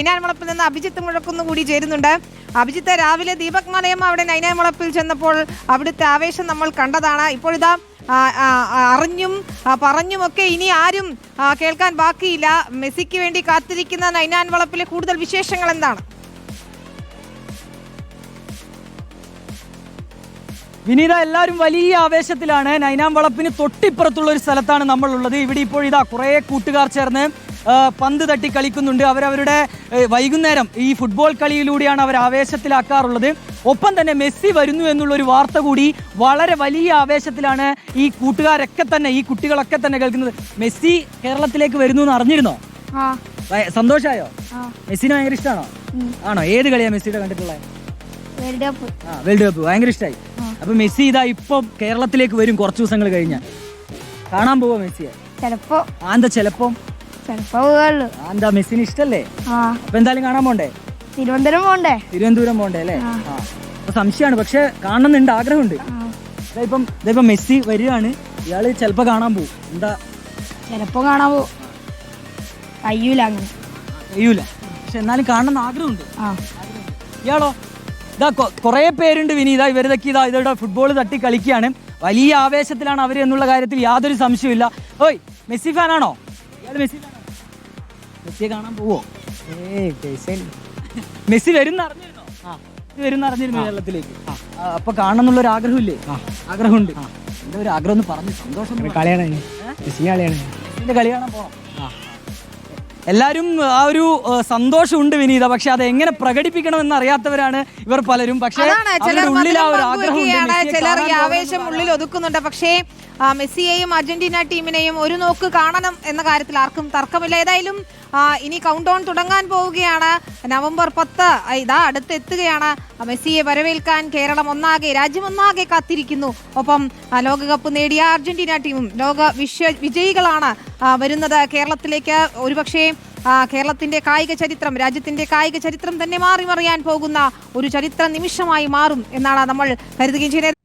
നൈനാൻ വളപ്പിൽ നിന്ന് അഭിജിത്ത് മുഴക്കുന്ന് കൂടി ചേരുന്നുണ്ട്. അഭിജിത്ത് രാവിലെ ദീപക് മലയം അവിടെ നൈനാൻ വളപ്പിൽ ചെന്നപ്പോൾ അവിടുത്തെ ആവേശം നമ്മൾ കണ്ടതാണ്. ഇപ്പോഴിതാ അറിഞ്ഞും പറഞ്ഞുമൊക്കെ ഇനി ആരും കേൾക്കാൻ ബാക്കിയില്ല. മെസ്സിക്ക് വേണ്ടി കാത്തിരിക്കുന്ന നൈനാൻ വളപ്പിലെ കൂടുതൽ വിശേഷങ്ങൾ എന്താണ്? വിനീത എല്ലാവരും വലിയ ആവേശത്തിലാണ്. നൈനാം വളപ്പിന് തൊട്ടിപ്പുറത്തുള്ള ഒരു സ്ഥലത്താണ് നമ്മളുള്ളത്. ഇവിടെ ഇപ്പോൾ ഇതാ കുറേ കൂട്ടുകാർ ചേർന്ന് പന്ത് തട്ടി കളിക്കുന്നുണ്ട്. അവരവരുടെ വൈകുന്നേരം ഈ ഫുട്ബോൾ കളിയിലൂടെയാണ് അവർ ആവേശത്തിലാക്കാറുള്ളത്. ഒപ്പം തന്നെ മെസ്സി വരുന്നു എന്നുള്ള ഒരു വാർത്ത കൂടി വളരെ വലിയ ആവേശത്തിലാണ് ഈ കൂട്ടുകാരൊക്കെ തന്നെ ഈ കുട്ടികളൊക്കെ തന്നെ കേൾക്കുന്നത്. മെസ്സി കേരളത്തിലേക്ക് വരുന്നു എന്ന് അറിഞ്ഞിരുന്നോ? സന്തോഷമായോ സന്തോഷായോ? മെസ്സിനെ ഭയങ്കര ഇഷ്ടമാണോ ആണോ? ഏത് കളിയാ മെസ്സിയുടെ കണ്ടിട്ടുള്ളത്? World cup. ഭയങ്കര ഇഷ്ടമായി അപ്പൊ മെസ്സി ഇതാ ഇപ്പം കേരളത്തിലേക്ക് വരും കുറച്ച് ദിവസങ്ങൾ കഴിഞ്ഞ. കാണാൻ പോവാ മെസ്സിയെ? ചിലപ്പോ. ആന്താ ചിലപ്പം? ചിലപ്പോ പോകുള്ളൂ ആ എന്താ മെസ്സിന് ഇഷ്ടല്ലേ? ആ. അപ്പൊ എന്തായാലും കാണാൻ പോണ്ടേ? തിരുവനന്തപുരം പോണ്ടേ? തിരുവനന്തപുരം പോണ്ടേ അല്ലേ? ആ. അപ്പൊ സംശയമാണ് പക്ഷെ കാണണമെന്നുണ്ട് ആഗ്രഹമുണ്ട്. ഇതാ ഇപ്പം ഇതാ മെസ്സി വരികയാണ്. ഇയാൾ ചിലപ്പോ കാണാൻ പോവും. എന്താ? ചിലപ്പോ കാണാൻ പോവും. കഴിയൂല അങ്ങനെ. കഴിയൂല പക്ഷെ എന്നാലും കാണണമെന്ന് ആഗ്രഹമുണ്ട്. ആ. ഇയാളോ? ഇതാ കുറെ പേരുണ്ട് വിനീത. ഇവരിതൊക്കെ ഇതാ ഇതോടെ ഫുട്ബോൾ തട്ടി കളിക്കുകയാണ്. വലിയ ആവേശത്തിലാണ് അവർ എന്നുള്ള കാര്യത്തിൽ യാതൊരു സംശയമില്ല ഓയ് മെസ്സി ഫാനാണോ? ഇയാൾ മെസ്സി മെസ്സിയെ കാണാൻ പോവോ? മെസ്സി വരുന്ന അറിഞ്ഞിരുന്നോ? വരുന്ന അറിഞ്ഞിരുന്നു കേരളത്തിലേക്ക്? അപ്പൊ കാണണം എന്നുള്ള ഒരു ആഗ്രഹമില്ലേ? ആഗ്രഹമുണ്ട്. എന്റെ ഒരു ആഗ്രഹം ഒന്ന് പറഞ്ഞു സന്തോഷം. കളിയാണ് കളിയാണ്. പോണം. എല്ലാവരും ആ ഒരു സന്തോഷമുണ്ട് വിനീത. പക്ഷെ അത് എങ്ങനെ പ്രകടിപ്പിക്കണമെന്ന് അറിയാത്തവരാണ് ഇവർ പലരും. പക്ഷേ ചിലർ ആവേശം ഉള്ളിൽ ഒതുക്കുന്നുണ്ട് പക്ഷേ മെസ്സിയെയും അർജന്റീന ടീമിനെയും ഒരു നോക്ക് കാണണം എന്ന കാര്യത്തിൽ ആർക്കും തർക്കമില്ല. ഏതായാലും ഇനി കൗണ്ട് ഡൗൺ തുടങ്ങാൻ പോവുകയാണ്. നവംബർ പത്ത് ഇതാ അടുത്തെത്തുകയാണ്. മെസ്സിയെ വരവേൽക്കാൻ കേരളം ഒന്നാകെ രാജ്യം ഒന്നാകെ കാത്തിരിക്കുന്നു. ഒപ്പം ലോകകപ്പ് നേടിയ അർജന്റീന ടീമും ലോക വിശ്വ വിജയികളാണ് വരുന്നത് കേരളത്തിലേക്ക്. ഒരുപക്ഷേ കേരളത്തിന്റെ കായിക ചരിത്രം രാജ്യത്തിന്റെ കായിക ചരിത്രം തന്നെ മാറി മറിയാൻ പോകുന്ന ഒരു ചരിത്ര നിമിഷമായി മാറും എന്നാണ് നമ്മൾ കരുതുകയും ചെയ്യുന്നത്.